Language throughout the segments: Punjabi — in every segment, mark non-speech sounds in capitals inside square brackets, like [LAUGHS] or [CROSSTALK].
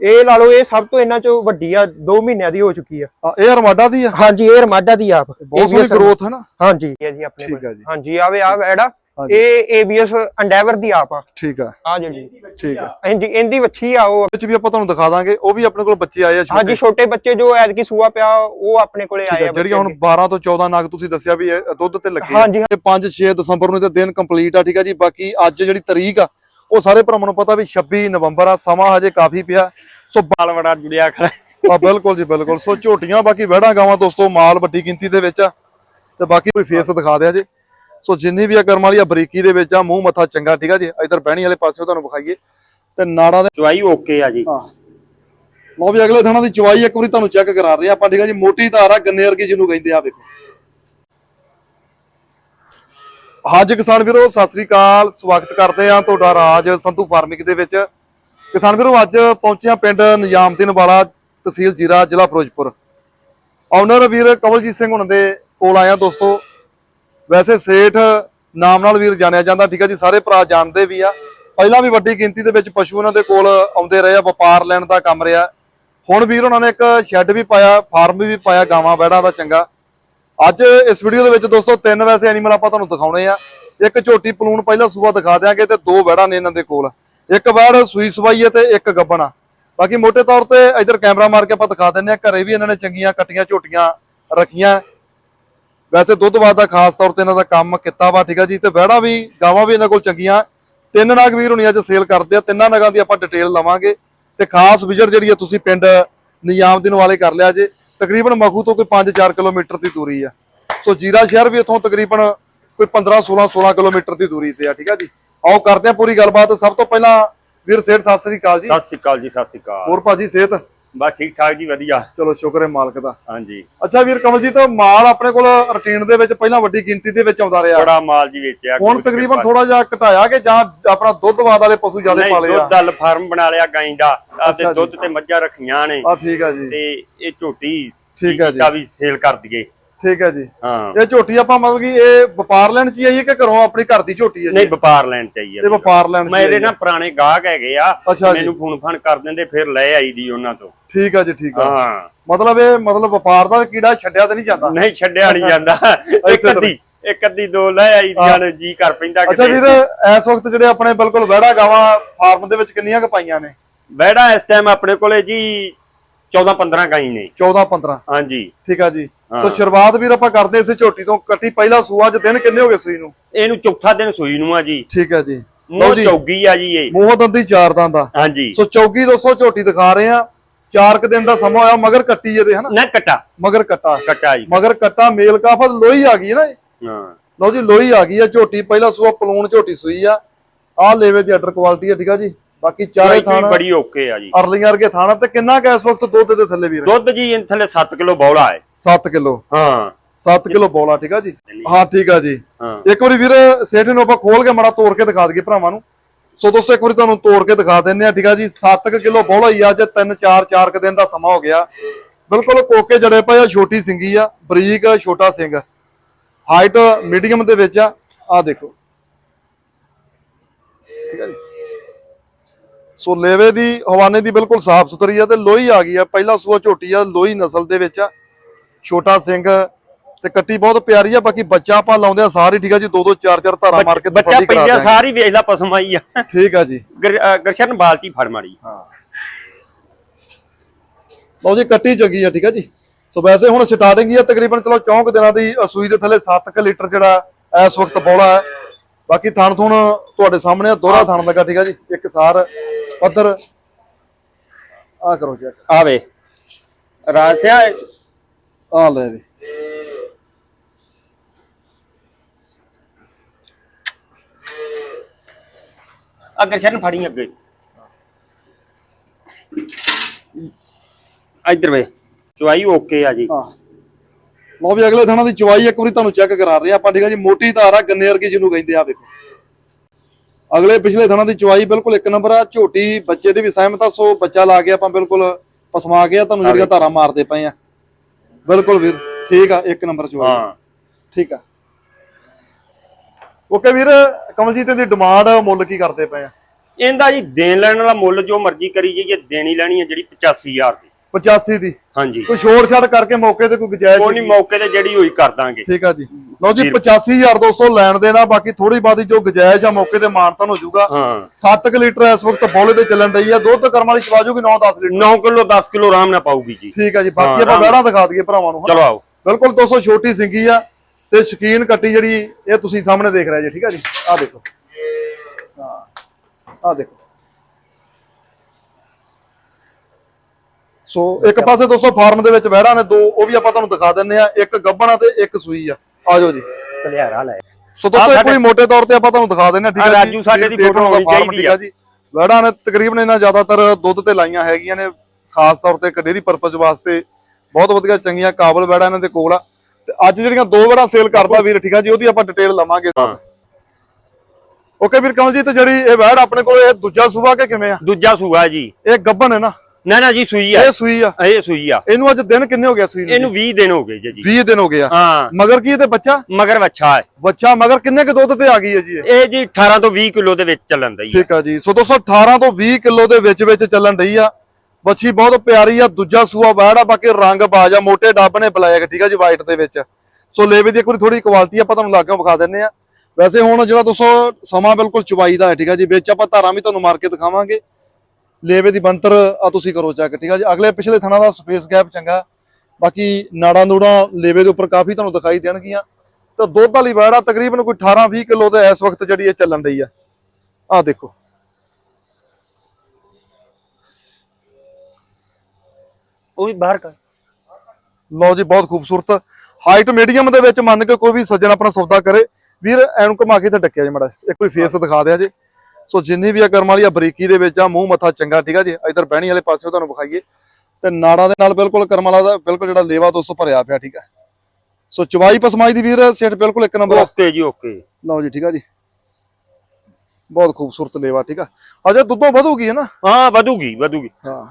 ਇਹ ਲਾ ਲਓ ਇਹ ਸਭ ਤੋਂ ਇਹਨਾਂ ਚੋਂ ਵੱਡੀ ਆ 2 ਮਹੀਨਿਆਂ ਦੀ ਹੋ ਚੁੱਕੀ ਆ। ਆ, ਇਹ ਅਰਮਾਡਾ ਦੀ ਆ? ਹਾਂਜੀ ਇਹ ਰਮਾਡਾ ਦੀ ਆਪ। ਬਹੁਤ ਸੋਹਣੀ ਗਰੋਥ ਹੈ ਨਾ? ਹਾਂਜੀ। ਇਹ ਜੀ ਆਪਣੇ ਠੀਕ ਕੋਲ। ਆ ਜੀ। ਹਾਂਜੀ ਆਵੇ ਆ ਐੜਾ ਹਾਂਜੀ। ਇਹ ਏਬੀਐਸ ਅੰਡੈਵਰ ਦੀ ਆਪ ਆ। ਠੀਕ ਆ। ਆ ਜਿਹੜੀ। ਠੀਕ ਆ। ਹਾਂਜੀ ਇਹਦੀ ਵੱਛੀ ਆ ਉਹ ਵਿੱਚ ਵੀ ਆਪਾਂ ਤੁਹਾਨੂੰ ਦਿਖਾ ਦਾਂਗੇ ਉਹ ਵੀ ਆਪਣੇ ਕੋਲ ਬੱਚੇ ਆਏ ਆ ਛੋਟੇ। ਹਾਂਜੀ ਛੋਟੇ ਬੱਚੇ ਜੋ ਐਤਕੀ ਸੂਆ ਪਿਆ ਉਹ ਆਪਣੇ ਕੋਲੇ ਆਏ ਆ, ਜਿਹੜੀਆਂ ਹੁਣ 12 ਤੋਂ 14 ਨਗ ਤੁਸੀਂ ਦੱਸਿਆ ਵੀ ਇਹ ਦੁੱਧ ਤੇ ਲੱਗੇ ਤੇ 5-6 ਦਸੰਬਰ ਨੂੰ ਤੇ ਦਿਨ ਕੰਪਲੀਟ ਆ ਠੀਕ ਆ ਜੀ। ਬਾਕੀ ਅੱਜ ਜਿਹੜੀ ਤਰੀਕ ਆ ਉਹ ਸਾਰੇ ਭਰਾਵਾਂ ਨੂੰ ਪਤਾ ਵੀ 26 ਨਵੰਬਰ ਆ ਸਮਾਂ ਹਜੇ ਕਾਫੀ ਪਿਆ। ਸੋ ਬਾਲ ਬੜਾ ਜੁੜਿਆ ਖੜਾ। ਆ ਬਿਲਕੁਲ ਜੀ ਬਿਲਕੁਲ। ਸੋ ਝੋਟੀਆਂ ਬਾਕੀ ਵਹਿੜਾਂ ਗਾਵਾਂ ਦੋਸਤੋ ਮਾਲ ਵੱਡੀ ਗਿਣਤੀ ਦੇ ਵਿੱਚ ਆ। ਤੇ ਬਾਕੀ ਕੋਈ ਫੇਸ ਦਿਖਾ ਦਿਆ ਜੀ। ਸੋ ਜਿੰਨੀ ਵੀ ਆ ਕਰਮ ਵਾਲੀ ਆ ਬਰੀਕੀ ਦੇ ਵਿੱਚ ਆ ਮੂੰਹ ਮੱਥਾ ਚੰਗਾ ਠੀਕ ਆ ਜੀ? ਇਧਰ ਬਹਿਣੀ ਵਾਲੇ ਪਾਸੇ ਤੁਹਾਨੂੰ ਵਿਖਾਈਏ। ਤੇ ਨਾੜਾਂ ਦੇ ਚੁਆਈ ਓਕੇ ਆ ਜੀ। ਹਾਂ। ਲਓ ਵੀ ਅਗਲੇ ਥਾਣਾ ਦੀ ਚਵਾਈ ਇੱਕ ਵਾਰੀ ਤੁਹਾਨੂੰ ਚੈੱਕ ਕਰਾ ਰਹੇ ਆ। ਆਪਾਂ ਠੀਕ ਆ ਜੀ ਮੋਟੀ ਧਾਰ ਆ ਗੰਨੇ ਵਰਗੀ ਜਿਹਨੂੰ ਕਹਿੰਦੇ ਆ ਵੇਖੋ ਹਾਜ ਕਿਸਾਨ ਵੀਰੋ, ਸਤਿ ਸ੍ਰੀ ਅਕਾਲ। ਸਵਾਗਤ ਕਰਦੇ ਆ ਤੁਹਾਡਾ ਰਾਜ ਸੰਧੂ ਫਾਰਮਿੰਗ ਦੇ ਵਿੱਚ। ਕਿਸਾਨ ਵੀਰੋ, ਅੱਜ ਪਹੁੰਚਿਆ ਆ ਪਿੰਡ ਨਿਜ਼ਾਮਦੀਨ ਵਾਲਾ ਤਹਿਸੀਲ ਜੀਰਾ, ਜ਼ਿਲ੍ਹਾ ਫਿਰੋਜ਼ਪੁਰ। ਆਨਰ ਵੀਰ ਕਵਲਜੀਤ ਸਿੰਘ ਹੁਣ ਦੇ ਕੋਲ ਆਇਆ ਦੋਸਤੋ। ਵੈਸੇ ਸੇਠ ਨਾਮ ਨਾਲ ਵੀਰ ਜਾਣਿਆ ਜਾਂਦਾ, ਠੀਕ ਆ ਜੀ, ਸਾਰੇ ਭਰਾ ਜਾਣਦੇ ਵੀ ਆ। ਪਹਿਲਾਂ ਵੀ ਵੱਡੀ ਗਿਣਤੀ ਦੇ ਵਿੱਚ ਪਸ਼ੂ ਉਹਨਾਂ ਦੇ ਕੋਲ ਆਉਂਦੇ ਰਹੇ ਆ, ਵਪਾਰ ਲੈਣ ਦਾ ਕੰਮ ਰਿਹਾ। ਹੁਣ ਵੀਰ ਉਹਨਾਂ ਨੇ ਇੱਕ ਸ਼ੈੱਡ ਵੀ ਪਾਇਆ ਫਾਰਮ ਵੀ ਪਾਇਆ, ਗਾਵਾਂ ਬੈੜਾਂ ਦਾ ਚੰਗਾ। ਅੱਜ ਇਸ ਵੀਡੀਓ ਦੇ ਵਿੱਚ ਦੋਸਤੋ ਤਿੰਨ ਵੈਸੇ ਐਨੀਮਲ ਆਪਾਂ ਤੁਹਾਨੂੰ ਦਿਖਾਉਣੇ ਆ। ਇੱਕ ਝੋਟੀ ਪਲੂਨ ਪਹਿਲਾ ਸੂਆ ਦਿਖਾ ਦਿਆਂਗੇ ਤੇ ਦੋ ਬੈੜਾਂ ਨੇ ਇਹਨਾਂ ਦੇ ਕੋਲ। ਇੱਕ ਬੈੜ ਸੂਈ ਸਵਾਈ ਹੈ ਤੇ ਇੱਕ ਗੱਬਣ। ਆ ਬਾਕੀ ਮੋਟੇ ਤੌਰ ਤੇ ਇਧਰ ਕੈਮਰਾ ਮਾਰ ਕੇ ਆਪਾਂ ਦਿਖਾ ਦਿੰਨੇ ਆ, ਘਰੇ ਵੀ ਇਹਨਾਂ ਨੇ ਚੰਗੀਆਂ ਕੱਟੀਆਂ ਝੋਟੀਆਂ ਰੱਖੀਆਂ। ਵੈਸੇ ਦੁੱਧਵਾਦ ਦਾ ਖਾਸ ਤੌਰ ਤੇ ਇਹਨਾਂ ਦਾ ਕੰਮ ਕੀਤਾ ਵਾ, ਠੀਕ ਆ ਜੀ? ਤੇ ਵਹਿੜਾ ਵੀ, ਗਾਵਾਂ ਵੀ ਇਹਨਾਂ ਕੋਲ ਚੰਗੀਆਂ। ਤਿੰਨ ਨਾਗ ਵੀਰ ਹੁਣੀ ਅੱਜ ਸੇਲ ਕਰਦੇ ਆ। ਤਿੰਨਾਂ ਨਗਾਂ ਦੀ ਆਪਾਂ ਡਿਟੇਲ ਲਵਾਂਗੇ। ਤੇ ਖਾਸ ਵਿਜ਼ਿਟ ਜਿਹੜੀ ਆ ਤੁਸੀਂ ਪਿੰਡ ਨਿਯਾਮਦੀਨ ਵਾਲੇ ਕਰ ਲਿਆ ਜੇ। ਤਕਰੀਬਨ ਮਖੂ ਤੋਂ ਕੋਈ 5-4 ਕਿਲੋਮੀਟਰ ਦੀ ਦੂਰੀ ਆ। ਸੋ ਜੀਰਾ ਸ਼ਹਿਰ ਵੀ ਇੱਥੋਂ ਤਕਰੀਬਨ ਕੋਈ 15-16 16 ਕਿਲੋਮੀਟਰ ਦੀ ਦੂਰੀ ਤੇ ਆ ਠੀਕ ਆ ਜੀ? ਆਓ ਕਰਦੇ ਆ ਪੂਰੀ ਗੱਲਬਾਤ। ਸਭ ਤੋਂ ਪਹਿਲਾਂ ਵੀਰ ਸੇਠ ਸਤਿ ਸ੍ਰੀ ਅਕਾਲ ਜੀ। ਸਤਿ ਸ਼੍ਰੀ ਅਕਾਲ ਜੀ ਸਤਿ ਸ਼੍ਰੀ ਅਕਾਲ। ਹੋਰ ਭਾਜੀ ਸਿਹਤ? ਬਸ ਠੀਕ ਠਾਕ ਜੀ ਵਧੀਆ। ਚਲੋ ਸ਼ੁਕਰ ਹੈ ਮਾਲਕ ਦਾ। ਹਾਂਜੀ। ਅੱਛਾ ਵੀਰ ਕਮਲਜੀਤ ਮਾਲ ਆਪਣੇ ਕੋਲ ਰੁਟੀਨ ਦੇ ਵਿੱਚ ਪਹਿਲਾਂ ਵੱਡੀ ਗਿਣਤੀ ਦੇ ਵਿੱਚ ਆਉਂਦਾ ਰਿਹਾ। ਬੜਾ ਮਾਲ ਜੀ ਵੇਚਿਆ ਹੁਣ ਤਕਰੀਬਨ ਥੋੜਾ ਜਿਹਾ ਘਟਾਇਆ ਕਿ ਜਾਂ ਆਪਣਾ ਦੁੱਧਵਾਦ ਵਾਲੇ ਪਸ਼ੂ ਜ਼ਿਆਦਾ ਪਾਲੇ ਆ? ਦੁੱਧ ਦਲ ਫਾਰਮ ਬਣਾ ਲਿਆ ਗਾਂ ਦਾ ਤੇ ਦੁੱਧ ਤੇ ਮੱਝਾਂ ਰੱਖੀਆਂ ਨੇ। ਆ ਠੀਕ ਆ ਜੀ। ਤੇ ਇਹ ਝੋਟੀ ਠੀਕ ਆ ਜੀ। ਦਾ ਵੀ ਸੇਲ ਕਰ ਦਈਏ। ਠੀਕ ਹੈ ਜੀ। ਹਾਂ। ਇਹ ਝੋਟੀ ਆਪਾਂ ਮਤਲਬ ਕਿ ਇਹ ਵਪਾਰ ਲੈਣ ਚ ਹੀ ਆਈਏ ਕਿ ਘਰੋਂ ਆਪਣੀ ਘਰ ਦੀ ਝੋਟੀ ਹੈ ਨਹੀਂ ਵਪਾਰ ਲੈਣ ਚਾਹੀਏ ਇਹ ਵਪਾਰ ਲੈਣ ਚ ਮੇਰੇ ਆਈ ਨਾ ਹੈ। ਪੁਰਾਣੇ ਗਾਹਕ ਹੈਗੇ ਆ ਅੱਛਾ ਜੀ। ਮੈਨੂੰ ਫੋਨ ਫਾਨ ਕਰ ਦਿੰਦੇ ਫਿਰ ਲੈ ਆਈ ਦੀ ਉਹਨਾਂ ਤੋਂ। ਠੀਕ ਆ ਜੀ ਠੀਕ ਆ ਹਾਂ। ਮਤਲਬ ਇਹ ਮਤਲਬ ਵਪਾਰ ਦਾ ਕੀੜਾ ਛੱਡਿਆ ਤੇ ਨਹੀਂ ਜਾਂਦਾ? ਨਹੀਂ ਛੱਡਿਆ ਨਹੀਂ ਜਾਂਦਾ। ਇੱਕ ਤਰ੍ਹਾਂ। ਅੱਧੀ ਇੱਕ ਅੱਧੀ ਦੋ ਲੈ ਆਈ ਦੀਆਂ ਨੇ ਜੀ ਕਰ ਪੈਂਦਾ ਅੱਛਾ ਵੀਰ ਇਸ ਵਕਤ ਜਿਹੜੇ ਆਪਣੇ ਬਿਲਕੁਲ ਵਹਿੜਾ ਗਾਵਾਂ ਫਾਰਮ ਦੇ ਵਿੱਚ ਕਿੰਨੀਆਂ ਕੁ ਪਾਈਆਂ ਨੇ? ਬੈੜਾ ਇਸ ਟਾਈਮ ਆਪਣੇ ਕੋਲੇ ਜੀ 14 15 ਗਾਈ ਨੇ। 14 15 ਹਾਂਜੀ। ਠੀਕ ਆ ਜੀ। ਸੋ ਸ਼ੁਰੂਆਤ ਵੀਰ ਆਪਾਂ ਕਰਦੇ ਇਸੇ ਝੋਟੀ ਤੋਂ। ਕੱਟੀ ਪਹਿਲਾ ਸੂਆ ਅੱਜ ਦਿਨ ਕਿੰਨੇ ਹੋ ਗਏ ਸੂਈ ਨੂੰ? ਇਹਨੂੰ ਚੌਥਾ ਦਿਨ ਸੂਈ ਨੂੰ ਆ ਜੀ। ਠੀਕ ਹੈ ਜੀ। ਮੂੰਹ ਚੌਗੀ ਆ ਜੀ ਇਹ। ਮੂੰਹ ਦੰਦੀ ਚਾਰ ਦੰਦ ਆ। ਹਾਂਜੀ। ਸੋ ਚੌਗੀ ਦੋਸਤੋ ਝੋਟੀ ਦਿਖਾ ਰਹੇ ਆ ਚਾਰ ਕੁ ਦਿਨ ਦਾ ਸਮਾਂ ਹੋਇਆ ਮਗਰ ਕੱਟੀ ਇਹਦੇ ਹਨਾ? ਨਾ ਕਟਾ। ਮਗਰ ਕੱਟਾ। ਕਟਾ ਜੀ। ਮਗਰ ਕੱਟਾ ਮੇਲ ਕਾਫਾ ਲੋਈ ਆ ਗਈ ਨਾ। ਹਾਂ। ਲਓ ਜੀ ਲੋਈ ਆ ਗਈ ਆ ਝੋਟੀ। ਪਹਿਲਾ ਸੂਆ ਪਲੂਣ ਝੋਟੀ ਸੂਈ ਆ। ਆਹ ਲੇਵੇ ਦੀ ਆਰਡਰ ਕੁਆਲਿਟੀ ਆ ਠੀਕ ਆ ਜੀ। ਬਾਕੀ ਚਾਰੇ ਥਾਣ ਬੜੀ ਓਕੇ ਆ ਜੀ। ਅਰਲੀਆਂ ਵਰਗੇ ਥਾਣਾ ਤੇ ਕਿੰਨਾ ਕੁ ਇਸ ਵਕਤ ਦੁੱਧ ਦੇ ਥੱਲੇ ਵੀਰ? ਦੁੱਧ ਜੀ ਇਹ ਥੱਲੇ 7 ਕਿਲੋ ਬੌਲਾ ਹੈ। 7 ਕਿਲੋ। ਹਾਂ। 7 ਕਿਲੋ ਬੋਲਾ ਠੀਕ ਆ ਜੀ? ਹਾਂ ਠੀਕ ਆ ਜੀ। ਇੱਕ ਵਾਰੀ ਵੀਰ ਸੇਠੇ ਨੂੰ ਆਪਾਂ ਖੋਲ ਕੇ ਮੜਾ ਤੋੜ ਕੇ ਦਿਖਾ ਦਈਏ ਭਰਾਵਾਂ ਨੂੰ। ਸੋ ਦੋਸਤੋ ਇੱਕ ਵਾਰੀ ਤੁਹਾਨੂੰ ਤੋੜ ਕੇ ਦਿਖਾ ਦਿੰਨੇ ਆ ਠੀਕ ਆ ਜੀ? 7 ਕਿਲੋ ਬੋਲਾ ਹੀ ਆ ਅੱਜ 3 4 4 ਕ ਦਿਨ ਦਾ ਸਮਾਂ ਹੋ ਗਿਆ। ਬਿਲਕੁਲ ਕੋਕੇ ਜੜੇ ਪਏ ਆ ਛੋਟੀ ਸਿੰਗੀ ਆ ਬਰੀਕ ਛੋਟਾ ਸਿੰਘ ਹਾਈਟ ਮੀਡੀਅਮ ਦੇ ਵਿੱਚ ਆ। ਆ ਦੇਖੋ। ਠੀਕ ਆ ਜੀ? ਸੋ ਲੇਵੇ ਦੀ ਹਵਾਨੇ ਦੀ ਬਿਲਕੁਲ ਸਾਫ਼ ਸੁਥਰੀ ਆ ਤੇ ਲੋਹੀ ਆ ਗਈ ਆ ਪਹਿਲਾ ਸੂਆ ਝੋਟੀ ਆ ਲੋਹੀ ਨਸਲ ਦੇ ਵਿੱਚ ਆ। ਛੋਟਾ ਸਿੰਘ ਤੇ ਕੱਟੀ ਬਹੁਤ ਪਿਆਰੀ ਆ ਬਾਕੀ ਬੱਚਾ ਆਪਾਂ ਲਾਉਂਦੇ ਆ ਸਾਰੀ ਠੀਕ ਆ ਜੀ ਦੋ ਦੋ ਚਾਰ ਚਾਰ ਧਾਰਾ ਮਾਰ ਕੇ ਬੱਚਾ ਦਿਆਂਗੇ। ਸਾਰੀ ਵੇਖ ਲਾ ਪਸਮ ਆਈ ਆ। ਠੀਕ ਆ ਜੀ। ਗਰਸ਼ਨ ਬਾਲਟੀ ਫੜ ਮਾਰੀ। ਹਾਂ। ਲਓ ਜੀ ਕੱਟੀ ਚੰਗੀ ਆ ਠੀਕ ਆ ਜੀ। ਸੋ ਵੈਸੇ ਹੁਣ ਸਟਾਰਟਿੰਗ ਹੀ ਆ ਤਕਰੀਬਨ ਚਲੋ ਚੌਂਕ ਦਿਨਾਂ ਦੀ ਸੂਈ ਦੇ ਥੱਲੇ 7 ਲੀਟਰ ਜਿਹੜਾ ਇਸ ਵਕਤ ਬੋਲਾ ਹੈ। ਬਾਕੀ ਥਣ ਥੁਣ ਤੁਹਾਡੇ ਸਾਹਮਣੇ ਆ, ਦੋਹਰਾ ਥਣ ਲੱਗਾ ਠੀਕ ਆ ਜੀ ਇੱਕ ਸਾਰ। ਪੱਧਰ। ਆ ਕਰੋ ਚੈੱਕ ਆਵੇ। ਰਾਸਿਆ ਆ ਲੈ ਵੀ। ਆ ਗਰਸ਼ਨ ਫੜੀ ਅੱਗੇ। ਇੱਧਰ ਵੇ। ਚੁਆਈ ਓਕੇ ਆ ਜੀ। ਹਾਂ। ਲਓ ਵੀ ਅਗਲੇ ਥਾਣਾ ਦੀ ਚਵਾਈ ਇੱਕ ਵਾਰੀ ਤੁਹਾਨੂੰ ਚੈੱਕ ਕਰਾ ਰਹੇ ਆ। ਆਪਾਂ ਠੀਕ ਆ ਜੀ ਮੋਟੀ ਧਾਰ ਆ ਗੰਨੇ ਵਰਗੀ ਜਿਹਨੂੰ ਕਹਿੰਦੇ ਆ ਵੇਖੋ। ਅਗਲੇ ਪਿਛਲੇ ਥਾਣਾ ਦੀ ਚਵਾਈ ਬਿਲਕੁਲ ਇੱਕ ਨੰਬਰ ਆ ਝੋਟੀ ਬੱਚੇ ਦੀ ਵੀ ਸਹਿਮਤ ਆ ਸੋ ਬੱਚਾ ਲਾ ਕੇ ਆਪਾਂ ਬਿਲਕੁਲ ਪਸਮਾ ਕੇ ਆ ਤੁਹਾਨੂੰ ਜਿਹੜੀਆਂ ਧਾਰਾਂ ਮਾਰਦੇ ਪਏ ਆ। ਬਿਲਕੁਲ ਵੀਰ ਠੀਕ ਆ ਇੱਕ ਨੰਬਰ ਚਵਾਈ। ਹਾਂ। ਠੀਕ ਆ। ਓਕੇ ਵੀਰ ਕਮਲਜੀਤ ਦੀ ਡਿਮਾਂਡ ਮੁੱਲ ਕੀ ਕਰਦੇ ਪਏ ਆ? ਇਹਦਾ ਜੀ ਦੇਣ ਲੈਣ ਵਾਲਾ ਮੁੱਲ ਜੋ ਮਰਜ਼ੀ ਕਰੀ ਜਾਈਏ ਦੇਣੀ ਲੈਣੀ ਹੈ ਜਿਹੜੀ 85000 ਦੀ। 85 ਦੀ। ਹਾਂਜੀ। ਕੋਈ ਛੋੜ ਛਾੜ ਕਰਕੇ ਮੌਕੇ ਤੇ ਕੋਈ ਗੁਜਾਇਸ਼ ਕੋਈ ਨਹੀਂ। ਮੌਕੇ ਤੇ ਜਿਹੜੀ ਹੋਈ ਕਰ ਦਾਂਗੇ। ਠੀਕ ਆ ਜੀ। ਲਓ ਜੀ ਵੀਰ। 85000 ਦੋਸਤੋ ਲੈਣ ਦੇਣਾ ਬਾਕੀ ਥੋੜੀ ਬਾਦੀ ਜੋ ਗੁਜਾਇਸ਼ ਆ ਮੌਕੇ ਤੇ ਮਾਨਤਨ ਹੋ ਜਾਊਗਾ। ਹਾਂ। 7 ਲੀਟਰ ਇਸ ਵਕਤ ਬੋਲੇ ਤੇ ਚੱਲਣ ਰਹੀ ਆ। ਦੁੱਧ ਕਰਮ ਵਾਲੀ ਚਵਾ ਜੂਗੀ 9-10 ਲੀਟਰ। 9 ਕਿਲੋ 10 ਕਿਲੋ ਆਰਾਮ ਨਾਲ ਪਾਊਗੀ ਜੀ। ਠੀਕ ਆ ਜੀ ਬਾਕੀ ਆਪਾਂ। ਵਹਿਣਾ ਦਿਖਾ ਦਈਏ ਭਰਾਵਾਂ ਨੂੰ। ਚਲੋ ਆਓ। ਬਿਲਕੁਲ ਦੋਸਤੋ ਛੋਟੀ ਸਿੰਗੀ ਆ ਤੇ ਸ਼ਕੀਨ ਕੱਟੀ ਜਿਹੜੀ ਇਹ ਤੁਸੀਂ ਸਾਹਮਣੇ ਦੇਖ ਰਹੇ ਜੀ ਠੀਕ ਆ ਜੀ? ਆਹ ਦੇਖੋ। ਹਾਂ ਆਹ ਦੇਖੋ। ਸੋ ਇੱਕ ਪਾਸੇ ਦੋਸਤੋ ਫਾਰਮ ਦੇ ਵਿੱਚ ਵਹਿੜਾ ਨੇ ਦੋ ਉਹ ਵੀ ਆਪਾਂ ਤੁਹਾਨੂੰ ਦਿਖਾ ਦਿੰਨੇ ਆ ਇੱਕ ਗੱਬਣਾ ਤੇ ਇੱਕ ਸੂਈ ਆ। ਆਜੋ ਜੀ। ਕਲਿਆਰਾ ਲੈ। ਸੋ ਦੋਸਤੋ ਸਾਡੇ- ਵਾਰੀ ਮੋٹے ਤੌਰ ਤੇ ਆਪਾਂ ਤੁਹਾਨੂੰ ਦਿਖਾ ਦਿੰਨੇ ਆ ਠੀਕ ਜੀ। ਰਾਜੂ ਸਾਡੇ ਦੀ photo ਹੋਣਾ ਚਾਹੀਦੀ ਠੀਕ ਆ ਜੀ। ਵਹਿੜਾ ਨੇ ਤਕਰੀਬਨ ਇਹਨਾਂ ਜ਼ਿਆਦਾਤਰ ਦੁੱਧ ਤੇ ਲਾਈਆਂ ਹੈਗੀਆਂ ਨੇ ਖਾਸ ਤੌਰ ਤੇ ਇੱਕ ਡੇਰੀ ਪਰਪਸ ਵਾਸਤੇ। ਬਹੁਤ ਵਧੀਆ ਚੰਗੀਆਂ ਕਾਬਲ ਵੜਾ ਇਹਨਾਂ ਦੇ ਕੋਲ ਆ। ਤੇ ਅੱਜ ਜਿਹੜੀਆਂ ਦੋ ਵੜਾ ਸੇਲ ਕਰਦਾ ਵੀਰ ਠੀਕ ਆ ਜੀ ਉਹਦੀ ਆਪਾਂ ਡਿਟੇਲ ਲਵਾਂਗੇ। ਹਾਂ। ਓਕੇ ਵੀਰ ਕਮਲ ਜੀ ਤੇ ਜਿਹੜੀ ਇਹ ਵੜ ਆਪਣੇ ਕੋਲ ਇਹ ਦੂਜਾ ਸੂਬਾ ਕਿ ਕਿਵੇਂ ਆ? ਦੂਜਾ ਸੂਆ ਜੀ। ਇਹ ਗੱਬਨ ਹੈ ਨਾ। ਨਾ ਨਾ ਜੀ ਸੂਈ ਆ। ਇਹ ਸੂਈ ਆ। ਇਹ ਸੂਈ ਆ। ਇਹਨੂੰ ਅੱਜ ਦਿਨ ਕਿੰਨੇ ਹੋ ਗਿਆ ਸੂਈ ਨੂੰ? ਇਹਨੂੰ 20 ਦਿਨ ਹੋ ਗਏ ਜੀ। 20 ਦਿਨ ਹੋ ਗਏ ਆ। ਹਾਂ। ਮਗਰ ਕੀ ਤੇ ਬੱਚਾ? ਮਗਰ ਵੱਛਾ ਹੈ। ਬੱਚਾ ਮਗਰ ਕਿੰਨੇ ਕੁ ਦੁੱਧ ਤੇ ਆ ਗਈ ਹੈ ਜੀ ਇਹ? ਜੀ 18 ਤੋਂ 20 ਕਿਲੋ ਦੇ ਵਿੱਚ ਚੱਲਣ ਦਾ ਹੀ। ਠੀਕ ਆ ਜੀ। ਸੋ ਦੋਸਤੋ 18 ਤੋਂ 20 ਕਿਲੋ ਦੇ ਵਿੱਚ ਵਿੱਚ ਚੱਲਣ ਰਹੀ ਆ। ਬੱਚੀ ਬਹੁਤ ਪਿਆਰੀ ਆ ਦੂਜਾ ਸੂਆ ਵੜ ਆ ਬਾਕੀ ਰੰਗ ਬਾਜ ਆ ਮੋٹے ਡੱਬ ਨੇ ਬਲੈਕ ਠੀਕ ਆ ਜੀ ਵਾਈਟ ਦੇ ਵਿੱਚ। ਸੋ ਲੇਵੇ ਦੀ ਇੱਕ ਵਾਰੀ ਥੋੜੀ ਕੁਆਲਿਟੀ ਆਪਾਂ ਤੁਹਾਨੂੰ ਲਾਗੋਂ ਵਿਖਾ ਦਿੰਨੇ ਆ। ਵੈਸੇ ਹੁਣ ਜਿਹੜਾ ਦੋਸਤੋ ਸਮਾਂ ਬਿਲਕੁਲ ਚੁਬਾਈ ਦਾ ਹੈ ਠੀਕ ਆ ਜੀ। ਵਿੱਚ ਆਪਾਂ ਧਾਰਾਂ ਵੀ ਤੁਹਾਨੂੰ ਮਾਰ ਕੇ ਦਿਖਾਵਾਂਗੇ। ਲੇਵੇ ਦੀ ਬੰਤਰ ਆ ਤੁਸੀਂ ਕਰੋ ਚੈੱਕ ਠੀਕ ਆ ਜੀ? ਅਗਲੇ ਪਿਛਲੇ ਥਣਾ ਦਾ ਸਪੇਸ ਗੈਪ ਚੰਗਾ। ਬਾਕੀ ਨਾੜਾਂ ਨੂੜਾਂ ਲੇਵੇ ਦੇ ਉੱਪਰ ਕਾਫੀ ਤੁਹਾਨੂੰ ਦਿਖਾਈ ਦੇਣਗੀਆਂ। ਤਾਂ ਦੁੱਧ ਵਾਲੀ ਵੜ ਆ ਤਕਰੀਬਨ ਕੋਈ 18 20 ਕਿਲੋ ਤੇ ਇਸ ਵਕਤ ਜਿਹੜੀ ਇਹ ਚੱਲਣ ਰਹੀ ਆ। ਆਹ ਦੇਖੋ। ਉਹ ਵੀ ਬਾਹਰ ਕਰ। ਲਓ ਜੀ ਬਹੁਤ ਖੂਬਸੂਰਤ। ਹਾਈਟ ਮੀਡੀਅਮ ਦੇ ਵਿੱਚ ਮੰਨ ਕੇ ਕੋਈ ਵੀ ਸੱਜਣ ਆਪਣਾ ਸੌਦਾ ਕਰੇ। ਵੀਰ ਐਨੂੰ ਘੁਮਾ ਕੇ ਤੇ ਡੱਕਿਆ ਜੀ ਮੜਾ ਇੱਕ ਕੋਈ ਫੇਸ ਦਿਖਾ ਦਿਆ ਜੀ। ਸੋ ਜਿੰਨੀ ਵੀ ਆ ਕਰਮ ਵਾਲੀ ਆ ਬਰੀਕੀ ਦੇ ਵਿੱਚ ਆ ਮੂੰਹ ਮੱਥਾ ਚੰਗਾ ਠੀਕ ਆ ਜੀ? ਇਧਰ ਬਹਿਣੀ ਵਾਲੇ ਪਾਸੇ ਤੁਹਾਨੂੰ ਵਿਖਾਈਏ। ਤੇ ਨਾੜਾਂ ਦੇ ਨਾਲ ਬਿਲਕੁਲ ਕਰਮ ਵਾਲਾ ਦਾ ਬਿਲਕੁਲ ਜਿਹੜਾ ਲੇਵਾ ਦੋਸਤੋ ਭਰਿਆ ਪਿਆ ਠੀਕ ਆ? ਸੋ ਚਵਾਈ ਪਸਮਾਈ ਦੀ ਵੀਰ ਸੇਠ ਬਿਲਕੁਲ ਇੱਕ ਨੰਬਰ। ਓਕੇ ਜੀ ਓਕੇ। ਲਓ ਜੀ ਠੀਕ ਆ ਜੀ। ਬਹੁਤ ਖੂਬਸੂਰਤ ਲੇਵਾ ਠੀਕ ਆ? ਅਜੇ ਦੁੱਧੋਂ ਵਧੂਗੀ ਹੈ ਨਾ? ਹਾਂ ਵਧੂਗੀ ਵਧੂਗੀ। ਹਾਂ।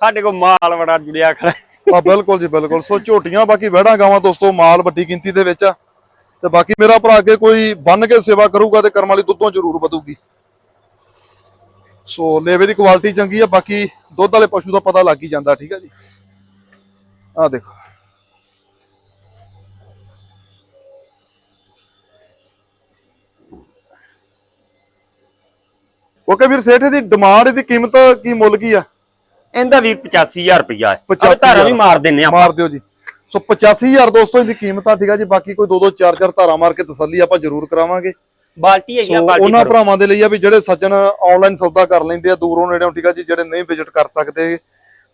ਸਾਡੇ ਕੋਲ ਮਾਲ ਬੜਾ ਜੁੜਿਆ ਖੜਾ। ਆ ਬਿਲਕੁਲ ਜੀ ਬਿਲਕੁਲ। ਸੋ ਝੋਟੀਆਂ ਬਾਕੀ ਵਹਿੜਾਂ ਗਾਵਾਂ ਦੋਸਤੋ ਮਾਲ ਵੱਡੀ ਗਿਣਤੀ ਦੇ ਵਿੱਚ ਆ। ਤੇ ਬਾਕੀ ਮੇਰਾ ਭਰਾ ਅੱਗੇ ਕੋਈ ਬੰਨ ਕੇ ਸੇਵਾ ਕਰੂਗਾ ਤੇ ਕਰਮ ਵਾਲੀ ਦੁੱਧੋਂ ਜ਼ਰੂਰ ਵਧੂਗੀ। ਸੋ ਲੇਵੇ ਦੀ ਕੁਆਲਿਟੀ ਚੰਗੀ ਆ ਬਾਕੀ ਦੁੱਧ ਵਾਲੇ ਪਸ਼ੂ ਦਾ ਪਤਾ ਲੱਗ ਹੀ ਜਾਂਦਾ ਠੀਕ ਆ ਜੀ। ਆ ਦੇਖੋ। ਓਕੇ ਵੀਰ ਸੇਠ ਦੀ ਡਿਮਾਂਡ ਦੀ ਕੀਮਤ ਕੀ ਮੁੱਲ ਕੀ ਆ? ਇਹਦਾ ਵੀ 85000 ਰੁਪਇਆ ਹੈ। 85,000 ਆਪਾਂ ਧਾਰਾਂ ਵੀ ਮਾਰ ਦਿੰਨੇ ਆਪਾਂ। ਮਾਰ ਦਿਓ ਜੀ। ਸੋ 85000 ਦੋਸਤੋ ਇਹਦੀ ਕੀਮਤ ਆ ਠੀਕ ਆ ਜੀ। ਬਾਕੀ ਕੋਈ ਦੋ ਦੋ ਚਾਰ ਚਾਰ ਧਾਰਾ ਮਾਰ ਕੇ ਤਸੱਲੀ ਆਪਾਂ ਜ਼ਰੂਰ ਕਰਾਵਾਂਗੇ। ਬਾਲਟੀ ਹੈਗੀ ਆ ਸੋ ਬਾਲਟੀ ਉਹਨਾਂ ਭਰੋ। ਭਰਾਵਾਂ ਦੇ ਲਈ ਆ ਵੀ ਜਿਹੜੇ ਸੱਜਣ ਆਨਲਾਈਨ ਸੌਦਾ ਕਰ ਲੈਂਦੇ ਆ ਦੂਰੋਂ ਨੇੜਿਓਂ ਠੀਕ ਆ ਜੀ ਜਿਹੜੇ ਨਹੀਂ ਵਿਜ਼ਿਟ ਕਰ ਸਕਦੇ।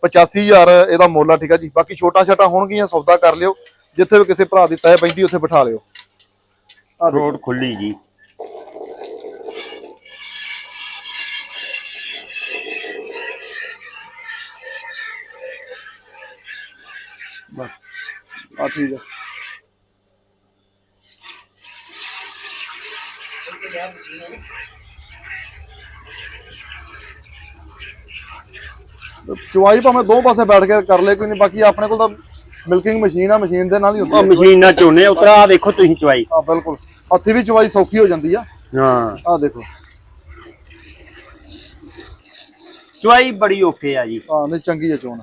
85000 ਇਹਦਾ ਮੁੱਲ ਆ ਠੀਕ ਆ ਜੀ। ਬਾਕੀ ਛੋਟਾ ਛੋਟਾ ਹੋਣਗੀਆਂ ਸੌਦਾ ਕਰ ਲਿਓ। ਜਿੱਥੇ ਵੀ ਕਿਸੇ ਭਰਾ ਦੀ ਤੈ ਪੈਂਦੀ ਉੱਥੇ ਬਿਠਾ ਲਿਓ। ਰੋਡ ਖੁੱਲੀ ਜੀ। ਆ ਠੀਕ ਆ। ਚੁਆਈ ਭਾਵੇਂ ਦੋ ਪਾਸੇ ਬੈਠ ਕੇ ਕਰ ਲੈ ਕੋਈ ਨਹੀਂ ਬਾਕੀ ਆਪਣੇ ਕੋਲ ਤਾਂ ਮਿਲਕਿੰਗ ਮਸ਼ੀਨ ਆ ਮਸ਼ੀਨ ਦੇ ਨਾਲ ਹੀ ਹੁੰਦੀ ਉਹ ਮਸ਼ੀਨ ਨਾਲ ਝੋਨੇ ਉਤਰਾ ਆਹ ਦੇਖੋ ਤੁਸੀਂ ਚਵਾਈ ਆ ਬਿਲਕੁਲ। ਹੱਥੀ ਵੀ ਚੁਆਈ ਸੌਖੀ ਹੋ ਜਾਂਦੀ ਆ। ਹਾਂ। ਆ ਦੇਖੋ। ਚਵਾਈ ਬੜੀ ਓਕੇ ਆ ਜੀ। ਆ ਨਹੀਂ ਚੰਗੀ ਹੈ ਚੋਣ।